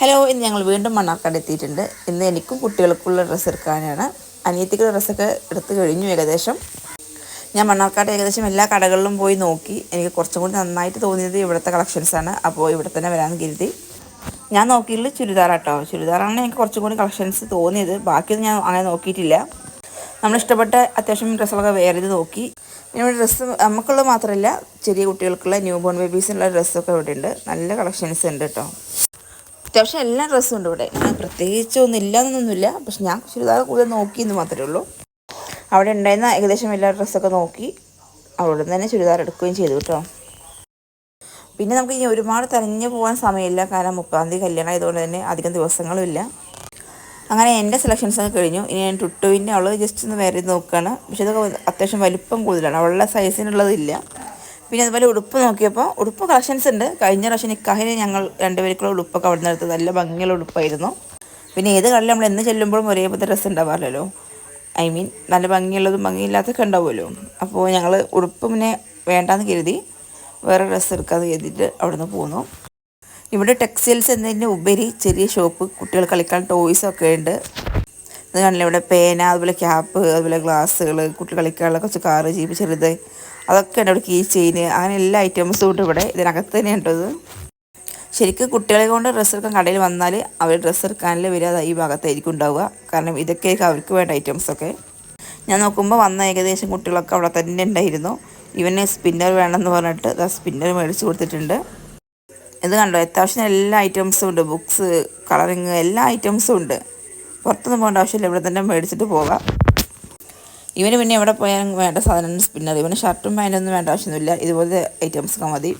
Hello ഇന്ന് ഞങ്ങൾ വീണ്ടും മണ്ണാർക്കാട് എത്തിയിട്ടുണ്ട്. ഇന്ന് എനിക്കും കുട്ടികൾക്കുള്ള ഡ്രസ്സ് എടുക്കാനാണ്. അനിയത്തിക്കുള്ള ഡ്രസ്സൊക്കെ എടുത്തു കഴിഞ്ഞു ഏകദേശം. ഞാൻ മണ്ണാർക്കാട് ഏകദേശം എല്ലാ കടകളിലും പോയി നോക്കി. എനിക്ക് കുറച്ചും കൂടി നന്നായിട്ട് തോന്നിയത് ഇവിടുത്തെ കളക്ഷൻസാണ് അപ്പോൾ ഇവിടെ തന്നെ വരാമെന്ന് കരുതി. ഞാൻ നോക്കിയിട്ടുള്ള ചുരിദാർ കേട്ടോ ചുരിദാറാണ് എനിക്ക് കുറച്ചും കൂടി കളക്ഷൻസ് തോന്നിയത്. ബാക്കിയൊന്നും ഞാൻ അങ്ങനെ നോക്കിയിട്ടില്ല. നമ്മൾ ഇഷ്ടപ്പെട്ട അത്യാവശ്യം ഡ്രസ്സുകളൊക്കെ വേറെ ഇത് നോക്കി. പിന്നെ ഇവിടെ ഡ്രസ്സ് നമുക്കുള്ളത് മാത്രമല്ല ചെറിയ കുട്ടികൾക്കുള്ള ന്യൂ ബോൺ ബേബീസിനുള്ള ഡ്രസ്സൊക്കെ ഇവിടെ ഉണ്ട് നല്ല കളക്ഷൻസ് ഉണ്ട് കേട്ടോ അത്യാവശ്യം എല്ലാ ഡ്രസ്സും ഉണ്ട് ഇവിടെ. ഞാൻ പ്രത്യേകിച്ച് ഒന്നും ഇല്ലാന്നൊന്നുമില്ല. പക്ഷെ ഞാൻ ചുരിദാർ കൂടുതൽ നോക്കിയെന്ന് മാത്രമേ ഉള്ളൂ. അവിടെ ഉണ്ടായിരുന്ന ഏകദേശം എല്ലാ ഡ്രസ്സൊക്കെ നോക്കി അവിടെ നിന്ന് തന്നെ ചുരിദാർ എടുക്കുകയും ചെയ്തു കേട്ടോ. പിന്നെ നമുക്ക് ഇനി ഒരുപാട് തെരഞ്ഞു പോകാൻ സമയമില്ല. കാരണം മുപ്പതാം തീയതി കല്യാണം ആയതുകൊണ്ട് തന്നെ അധികം ദിവസങ്ങളും ഇല്ല. അങ്ങനെ എന്റെ സെലക്ഷൻസ് ഒക്കെ കഴിഞ്ഞു. ഇനി ഞാൻ ടുട്ടുവിന്റെ അവൾ ജസ്റ്റ് ഒന്ന് വേറെ നോക്കുകയാണ്. പക്ഷെ ഇതൊക്കെ അത്യാവശ്യം വലിപ്പം കൂടുതലാണ്. അവളുടെ സൈസിനുള്ളതില്ല പിന്നെ അതുപോലെ ഉടുപ്പ് നോക്കിയപ്പോൾ ഉടുപ്പ് കളക്ഷൻസ് ഉണ്ട്. കഴിഞ്ഞ പ്രാവശ്യം നിക്കാഹിന് ഞങ്ങൾ രണ്ടുപേർക്കുള്ള ഉടുപ്പൊക്കെ അവിടെ നിന്ന് എടുത്തത് നല്ല ഭംഗിയുള്ള ഉടുപ്പായിരുന്നു. പിന്നെ ഏത് കടലിൽ നമ്മൾ എന്ന് ചെല്ലുമ്പോഴും ഒരേപോലത്തെ ഡ്രസ്സ് ഉണ്ടാവാറില്ലല്ലോ. ഐ മീൻ നല്ല ഭംഗിയുള്ളതും ഭംഗിയില്ലാത്തൊക്കെ ഉണ്ടാവുമല്ലോ. അപ്പോൾ ഞങ്ങൾ ഉടുപ്പ് പിന്നെ വേണ്ടാന്ന് കരുതി വേറെ ഡ്രസ്സ് എടുക്കാതെ കരുതിയിട്ട് അവിടെ നിന്ന് പോന്നു. ഇവിടെ ടെക്സ്റ്റൈൽസ് എന്നതിന്റെ ഉപരി ചെറിയ ഷോപ്പ് കുട്ടികൾ കളിക്കാൻ ടോയ്സൊക്കെ ഉണ്ട്. ഇത് കാണില്ല ഇവിടെ പേന അതുപോലെ ക്യാപ്പ് അതുപോലെ ഗ്ലാസ്സുകൾ കുട്ടികൾ കളിക്കാനുള്ള കുറച്ച് കാറ് ജീപ്പ് ചെറുത്. അതൊക്കെ ഉണ്ട് ഇവിടെ കീ ചെയിൻ അങ്ങനെ എല്ലാ ഐറ്റംസും ഉണ്ട് ഇവിടെ. ഇതിനകത്ത് തന്നെ ഉണ്ടത് ശരിക്കും കുട്ടികളെ കൊണ്ട് ഡ്രസ്സ് എടുക്കാൻ കടയിൽ വന്നാൽ അവർ ഡ്രസ്സ് എടുക്കാനിൽ വരിക. ഈ ഭാഗത്തായിരിക്കും ഉണ്ടാവുക. കാരണം ഇതൊക്കെ അവർക്ക് വേണ്ട ഐറ്റംസൊക്കെ ഞാൻ നോക്കുമ്പോൾ വന്ന ഏകദേശം കുട്ടികളൊക്കെ അവിടെ തന്നെ ഉണ്ടായിരുന്നു. ഇവന് സ്പിന്നർ വേണമെന്ന് പറഞ്ഞിട്ട് ആ സ്പിന്നർ മേടിച്ച് കൊടുത്തിട്ടുണ്ട്. ഇത് കണ്ടോ? അത്യാവശ്യം എല്ലാ ഐറ്റംസും ഉണ്ട്. ബുക്സ് കളറിങ് എല്ലാ ഐറ്റംസും ഉണ്ട്. പുറത്തൊന്നും പോകേണ്ട ആവശ്യമില്ല. ഇവിടെ തന്നെ മേടിച്ചിട്ട് പോകാം. ഇവന് പിന്നെ എവിടെ പോയാലും വേണ്ട സാധനം സ്പിന്നർ ഇവന് ഷർട്ടും പാന്റൊന്നും വേണ്ട ആവശ്യമൊന്നുമില്ല. ഇതുപോലത്തെ ഐറ്റംസൊക്കെ മതി.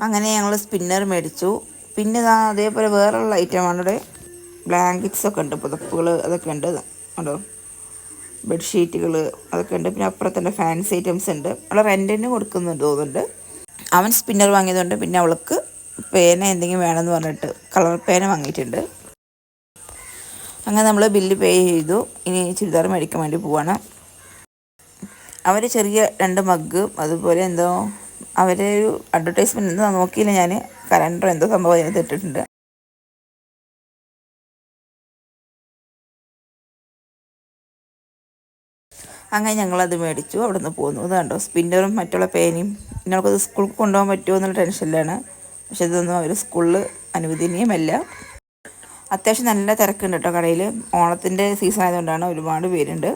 അങ്ങനെ ഞങ്ങൾ സ്പിന്നർ മേടിച്ചു. പിന്നെ ഇതാ അതേപോലെ വേറെയുള്ള ഐറ്റമാണ് ഇവിടെ. ബ്ലാങ്കറ്റ്സ് ഒക്കെ ഉണ്ട്. പുതപ്പുകൾ അതൊക്കെ ഉണ്ട്. ഉണ്ടോ ബെഡ്ഷീറ്റുകൾ അതൊക്കെ ഉണ്ട്. പിന്നെ അപ്പുറത്തന്നെ ഫാൻസി ഐറ്റംസ് ഉണ്ട്. അവിടെ റെന്റിന് കൊടുക്കുന്നുണ്ട് തോന്നുന്നുണ്ട്. അവൻ സ്പിന്നർ വാങ്ങിയതുകൊണ്ട് പിന്നെ അവൾക്ക് പേന എന്തെങ്കിലും വേണമെന്ന് പറഞ്ഞിട്ട് കളർ പേന വാങ്ങിയിട്ടുണ്ട്. അങ്ങനെ നമ്മൾ ബില്ല് പേ ചെയ്തു. ഇനി ചുരിദാർ മേടിക്കാൻ വേണ്ടി പോവാണ്. അവർ ചെറിയ രണ്ട് മഗ് അതുപോലെ എന്തോ അവരെ ഒരു അഡ്വർടൈസ്മെന്റ് എന്തോ നോക്കിയില്ല ഞാൻ കലണ്ടർ എന്തോ സംഭവം അതിനകത്ത് ഇട്ടിട്ടുണ്ട്. അങ്ങനെ ഞങ്ങളത് മേടിച്ചു. അവിടെ നിന്ന് പോന്നു. ഇത് കണ്ടോ? സ്പിന്നറും മറ്റുള്ള പേനയും. ഞങ്ങൾക്കത് സ്കൂളിൽ കൊണ്ടുപോകാൻ പറ്റുമോ എന്നുള്ള ടെൻഷനിലാണ് പക്ഷെ ഇതൊന്നും അവർ സ്കൂളിൽ അനുവദനീയമല്ല. അത്യാവശ്യം നല്ല തിരക്കുണ്ട് കേട്ടോ കടയിൽ ഓണത്തിന്റെ സീസൺ ആയതുകൊണ്ടാണ് ഒരുപാട് പേരുണ്ട്.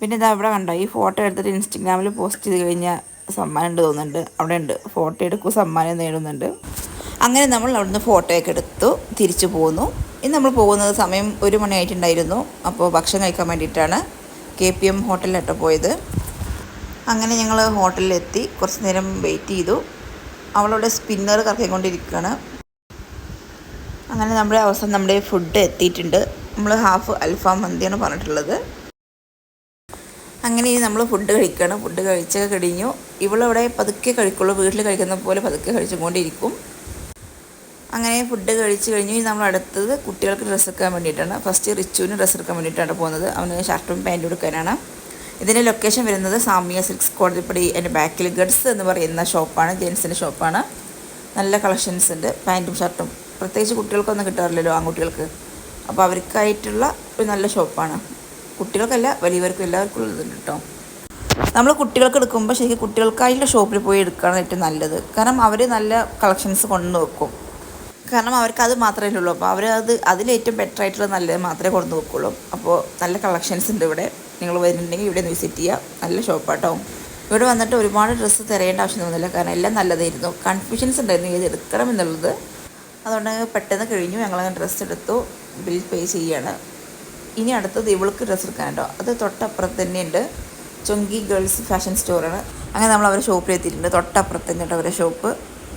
പിന്നെ ഇതാ അവിടെ കണ്ടോ ഈ ഫോട്ടോ എടുത്തിട്ട് ഇൻസ്റ്റഗ്രാമിൽ പോസ്റ്റ് ചെയ്ത് കഴിഞ്ഞാൽ സമ്മാനം ഉണ്ട് തോന്നുന്നുണ്ട്. അവിടെ ഉണ്ട്. ഫോട്ടോ എടുക്കും സമ്മാനം നേടുന്നുണ്ട്. അങ്ങനെ നമ്മൾ അവിടുന്ന് ഫോട്ടോയൊക്കെ എടുത്തു തിരിച്ചു പോന്നു. ഇന്ന് നമ്മൾ പോകുന്നത് സമയം ഒരു മണിയായിട്ടുണ്ടായിരുന്നു അപ്പോൾ ഭക്ഷണം കഴിക്കാൻ വേണ്ടിയിട്ടാണ് കെ പി എം ഹോട്ടലിലിട്ട് പോയത്. അങ്ങനെ ഞങ്ങൾ ഹോട്ടലിലെത്തി കുറച്ച് നേരം വെയിറ്റ് ചെയ്തു. അവളവിടെ സ്പിന്നർ കറക്കിക്കൊണ്ടിരിക്കുകയാണ്. അങ്ങനെ നമ്മുടെ അവസാനം നമ്മുടെ ഫുഡ് എത്തിയിട്ടുണ്ട്. നമ്മൾ ഹാഫ് അൽഫാം മന്തിയാണ് പറഞ്ഞിട്ടുള്ളത്. അങ്ങനെ ഇനി നമ്മൾ ഫുഡ് കഴിക്കണം. ഫുഡ് കഴിച്ചൊക്കെ കഴിഞ്ഞു. ഇവളവിടെ പതുക്കെ കഴിക്കുള്ളൂ. വീട്ടിൽ കഴിക്കുന്ന പോലെ പതുക്കെ കഴിച്ചുകൊണ്ടിരിക്കും. അങ്ങനെ ഫുഡ് കഴിച്ച് ഇനി നമ്മൾ അടുത്തത് കുട്ടികൾക്ക് ഡ്രസ്സ് എടുക്കാൻ വേണ്ടിയിട്ടാണ്. ഫസ്റ്റ് റിച്ചുവിന് ഡ്രസ്സ് എടുക്കാൻ വേണ്ടിയിട്ടാണ് പോകുന്നത്. അവന് ഷർട്ടും പാന്റും എടുക്കാനാണ്. ഇതിന്റെ ലൊക്കേഷൻ വരുന്നത് സാമിയ സിൽക്സ് കോടതിപ്പടി എന്റെ ബാക്കിൽ ഗഡ്സ് എന്ന് പറയുന്ന ഷോപ്പാണ് ജെൻസിന്റെ ഷോപ്പാണ് നല്ല കളക്ഷൻസ് ഉണ്ട്. പാന്റും ഷർട്ടും പ്രത്യേകിച്ച് കുട്ടികൾക്കൊന്നും കിട്ടാറില്ലല്ലോ ആൺകുട്ടികൾക്ക്. അപ്പോൾ അവർക്കായിട്ടുള്ള ഒരു നല്ല ഷോപ്പാണ്. കുട്ടികൾക്കല്ല വലിയവർക്കും എല്ലാവർക്കും ഉള്ളതുണ്ട് കേട്ടോ. നമ്മൾ കുട്ടികൾക്ക് എടുക്കുമ്പോൾ ശരിക്കും കുട്ടികൾക്കായിട്ടുള്ള ഷോപ്പിൽ പോയി എടുക്കുകയാണ് ഏറ്റവും നല്ലത്. കാരണം അവർ നല്ല കളക്ഷൻസ് കൊണ്ടു വെക്കും. കാരണം അവർക്ക് അത് മാത്രമേ ഉള്ളൂ. അപ്പോൾ അവർ അത് അതിലേറ്റവും ബെറ്റർ ആയിട്ടുള്ള നല്ലത് മാത്രമേ കൊണ്ടു വെക്കുള്ളൂ. അപ്പോൾ നല്ല കളക്ഷൻസ് ഉണ്ട് ഇവിടെ. നിങ്ങൾ വരുന്നുണ്ടെങ്കിൽ ഇവിടെ ഒന്ന് വിസിറ്റ് ചെയ്യുക നല്ല ഷോപ്പാട്ടോ. ഇവിടെ വന്നിട്ട് ഒരുപാട് ഡ്രസ്സ് തിരയേണ്ട ആവശ്യം കാരണം എല്ലാം നല്ലതായിരുന്നു. കൺഫ്യൂഷൻസ് ഉണ്ടായിരുന്നു. ഏത് എടുക്കണം എന്നുള്ളത്. അതുകൊണ്ട് പെട്ടെന്ന് കഴിഞ്ഞു. ഞങ്ങളങ്ങനെ ഡ്രസ്സ് എടുത്തു. ബിൽ പേ ചെയ്യാണ്. ഇനി അടുത്തത് ഇവൾക്ക് ഡ്രസ്സ് എടുക്കാനുണ്ടോ അത് തൊട്ടപ്പുറത്ത് തന്നെയുണ്ട്. ചൊങ്കി ഗേൾസ് ഫാഷൻ സ്റ്റോറാണ് അങ്ങനെ നമ്മൾ അവരുടെ ഷോപ്പിൽ എത്തിയിട്ടുണ്ട്. തൊട്ടപ്പുറത്ത് തന്നെയുണ്ട് അവരുടെ ഷോപ്പ്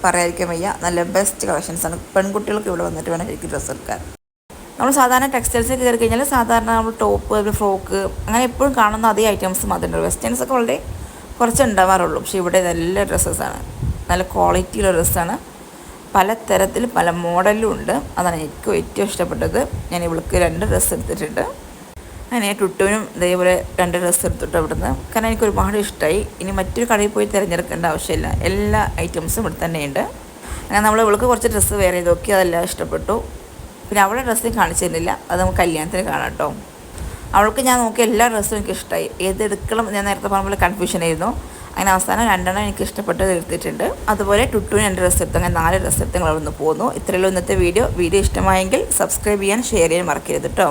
പറയാതിരിക്കാൻ വയ്യ. നല്ല ബെസ്റ്റ് കളക്ഷൻസാണ് പെൺകുട്ടികൾക്ക് ഇവിടെ വന്നിട്ട് വേണം ശരിക്കും ഡ്രസ്സ് എടുക്കാൻ. നമ്മൾ സാധാരണ ടെക്സ്റ്റൈൽസ് കയറി കഴിഞ്ഞാൽ സാധാരണ നമ്മൾ ടോപ്പ് ഫ്രോക്ക് അങ്ങനെ എപ്പോഴും കാണുന്ന അതേ ഐറ്റംസ് മാത്രമേ വെസ്റ്റേൺസ് ഒക്കെ വളരെ കുറച്ച് ഉണ്ടാവാറുള്ളൂ. പക്ഷേ ഇവിടെ നല്ല ഡ്രസ്സസ്സാണ് നല്ല ക്വാളിറ്റിയുള്ള ഡ്രസ്സാണ് പല തരത്തിൽ പല മോഡലും ഉണ്ട്. അതാണ് എനിക്ക് ഏറ്റവും ഇഷ്ടപ്പെട്ടത്. ഞാൻ ഇവൾക്ക് രണ്ട് ഡ്രസ്സ് എടുത്തിട്ടുണ്ട്. അങ്ങനെ ടുട്ടുവിനും ഇതേപോലെ രണ്ട് ഡ്രസ്സ് എടുത്തിട്ട് അവിടുന്ന്. കാരണം എനിക്ക് ഒരുപാട് ഇഷ്ടമായി ഇനി മറ്റൊരു കടയിൽ പോയി തിരഞ്ഞെടുക്കേണ്ട ആവശ്യമില്ല. എല്ലാ ഐറ്റംസും ഇവിടെ തന്നെയുണ്ട്. അങ്ങനെ നമ്മൾ ഇവൾക്ക് കുറച്ച് ഡ്രസ്സ് വേറെ നോക്കി അതെല്ലാം ഇഷ്ടപ്പെട്ടു. പിന്നെ അവളുടെ ഡ്രസ്സ് കാണിച്ചു തരുന്നില്ല അത് നമുക്ക് കല്യാണത്തിന് കാണാം കേട്ടോ. അവൾക്ക് ഞാൻ നോക്കിയ എല്ലാ ഡ്രസ്സും എനിക്ക് ഇഷ്ടമായി ഏത് എടുക്കണം ഞാൻ നേരത്തെ പറഞ്ഞ പോലെ കൺഫ്യൂഷൻ ആയിരുന്നു. അങ്ങനെ അവസാനം രണ്ടെണ്ണം എനിക്ക് ഇഷ്ടപ്പെട്ടത് എടുത്തിട്ടുണ്ട് അതുപോലെ ടുട്ടുവിന് രണ്ട് ഡ്രസ്സ് എടുത്തു. അങ്ങനെ നാല് ഡ്രസ്സ് എടുത്ത് അവിടെ നിന്ന് പോന്നു ഇത്രയുള്ള ഇന്നത്തെ വീഡിയോ വീഡിയോ ഇഷ്ടമായെങ്കിൽ സബ്സ്ക്രൈബ് ചെയ്യാൻ ഷെയർ ചെയ്യാൻ മറക്കരുത് കേട്ടോ